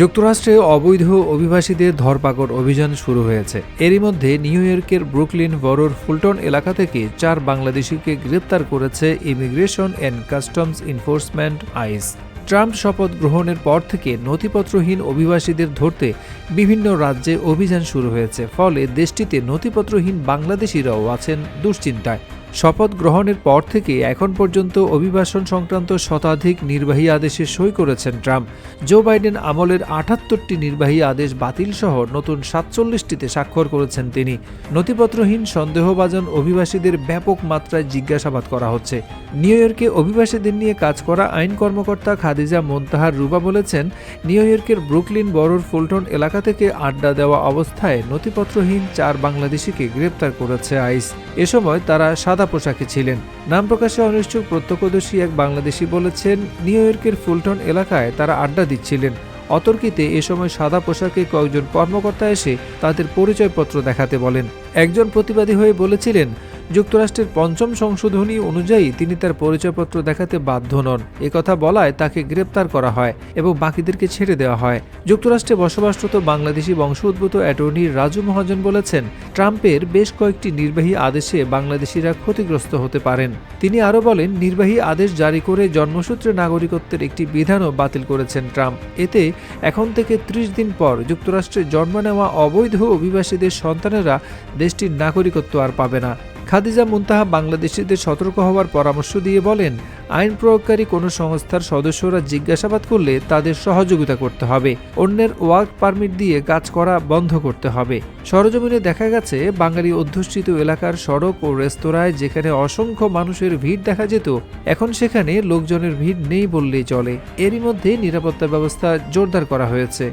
যুক্তরাষ্ট্রে অবৈধ অভিবাসীদের ধরপাকড় অভিযান শুরু হয়েছে। এরই মধ্যে নিউ ইয়র্কের ব্রুকলিন বরোর ফুলটন এলাকা থেকে চার বাংলাদেশিকে গ্রেপ্তার করেছে immigration and customs enforcement ICE Trump শপথ গ্রহণের পর থেকে নথিপত্রহীন অভিবাসীদের ধরতে বিভিন্ন রাজ্যে অভিযান শুরু হয়েছে। ফলে দেশটিতে নথিপত্রহীন বাংলাদেশিরাও আছেন দুশ্চিন্তায়। শপথ গ্রহণের পর থেকে এখন পর্যন্ত অভিবাসন সংক্রান্ত শতাধিক নির্বাহী আদেশে সই করেছেন ট্রাম্প। জো বাইডেন আমলের আটাত্তরটি নির্বাহী আদেশ বাতিল সহ নতুন সাতচল্লিশটিতে স্বাক্ষর করেছেন তিনি। নথিপত্রহীন সন্দেহভাজন অভিবাসীদের ব্যাপক মাত্রায় জিজ্ঞাসাবাদ করা হচ্ছে। নিউ ইয়র্কে অভিবাসীদের নিয়ে কাজ করা আইন কর্মকর্তা খাদিজা মোন্তাহার রুবা বলেছেন, নিউ ইয়র্কের ব্রুকলিন বরোর ফুলটন এলাকা থেকে আড্ডা দেওয়া অবস্থায় নথিপত্রহীন চার বাংলাদেশিকে গ্রেপ্তার করেছে আইস। এ সময় তারা সাদা পোশাকে ছিলেন। নাম প্রকাশে অনিশ্চুক প্রত্যক্ষদর্শী এক বাংলাদেশি বলেছেন, নিউ ইয়র্কের ফুলটন এলাকায় তারা আড্ডা দিচ্ছিলেন। অতর্কিতে এ সময় সাদা পোশাকে কয়েকজন কর্মকর্তা এসে তাদের পরিচয়পত্র দেখাতে বলেন। একজন প্রতিবাদী হয়ে বলেছিলেন যুক্তরাষ্ট্রের পঞ্চম সংশোধনী অনুযায়ী তিনি তার পরিচয়পত্র দেখাতে বাধ্য নন। একথা বলায় তাকে গ্রেপ্তার করা হয় এবং বাকিদেরকে ছেড়ে দেওয়া হয়। যুক্তরাষ্ট্রে বসবাসরত বাংলাদেশি বংশোদ্ভূত অ্যাটর্নি রাজু মহাজন বলেছেন, ট্রাম্পের বেশ কয়েকটি নির্বাহী আদেশে বাংলাদেশিরা ক্ষতিগ্রস্ত হতে পারেন। তিনি আরও বলেন, নির্বাহী আদেশ জারি করে জন্মসূত্রে নাগরিকত্বের একটি বিধানও বাতিল করেছেন ট্রাম্প। এতে এখন থেকে ত্রিশ দিন পর যুক্তরাষ্ট্রে জন্ম নেওয়া অবৈধ অভিবাসীদের সন্তানেরা দেশটির নাগরিকত্ব আর পাবে না। খাদিজা মুনতাহা বাংলাদেশিদের সতর্ক হওয়ার পরামর্শ দিয়ে বলেন, আইন প্রয়োগকারী কোনো সংস্থার সদস্যরা জিজ্ঞাসাবাদ করলে তাদের সহযোগিতা করতে হবে। অন্যের ওয়ার্ক পারমিট দিয়ে কাজ করা বন্ধ করতে হবে। সরজমিনে দেখা গেছে, বাঙালি অধ্যুষিত এলাকার সড়ক ও রেস্তোরাঁয় যেখানে অসংখ্য মানুষের ভিড় দেখা যেত, এখন সেখানে লোকজনের ভিড় নেই বললেই চলে। এরই মধ্যে নিরাপত্তা ব্যবস্থা জোরদার করা হয়েছে।